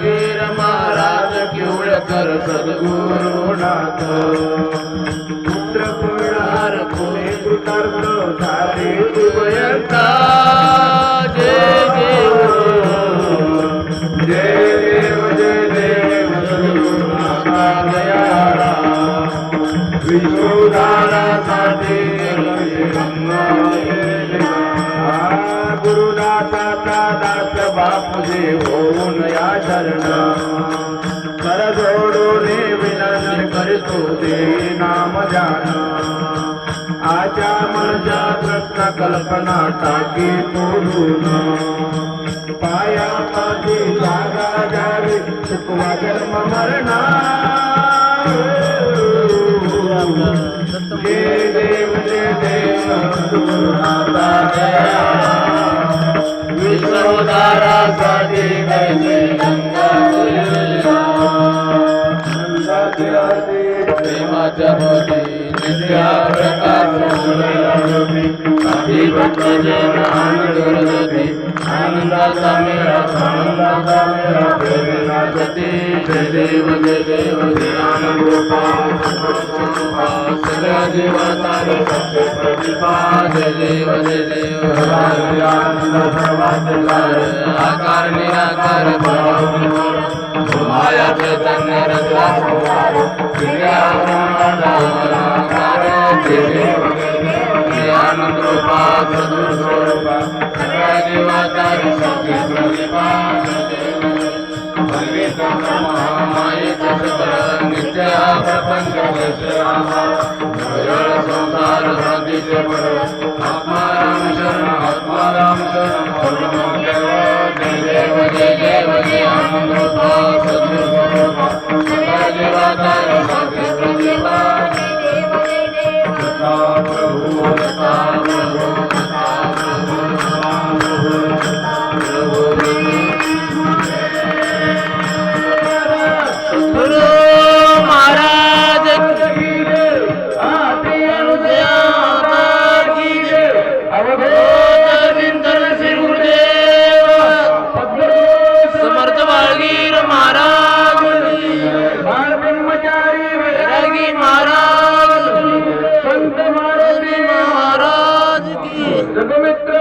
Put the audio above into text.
वीर महाराज कर सद्गुरुनाथ पुत्र पुणार कोणी कृतार्थ धार दास बापुजे होऊन या शरण कर जोडून विनंती करतो ते नाम जाण आजा मज़ा कृष्ण कल्पना टाकी तोडून। पाया पाठी जागा द्यावी चुकवा जन्म मरणा जय देव जय देव सद्गुरुनाथा दयाळा. प्रेमाच्या होती नित्या प्रकाश भक्त जन आनंद करती आनंदाचा मेळा आनंदाचा मेळा प्रेरणा सती जय देव जय देव जय आनंद रूपा स्वरूपा सगळ्या जीवाचा सत्य प्रतिभा जय देव जय देव हरे आनंद सर्वाधिकार आकार निराकार माया चैतन्य आनंद रूपा सदुर स्वरूपा सगळ्या जीवाचा शक्ती प्रतिभा मायेचा सकळ नित्य प्रपंच संसार शांतीचे पड आत्माराम शरण आत्माराम शरण जय देव जय देव जय आनंद ধর্মমিত্র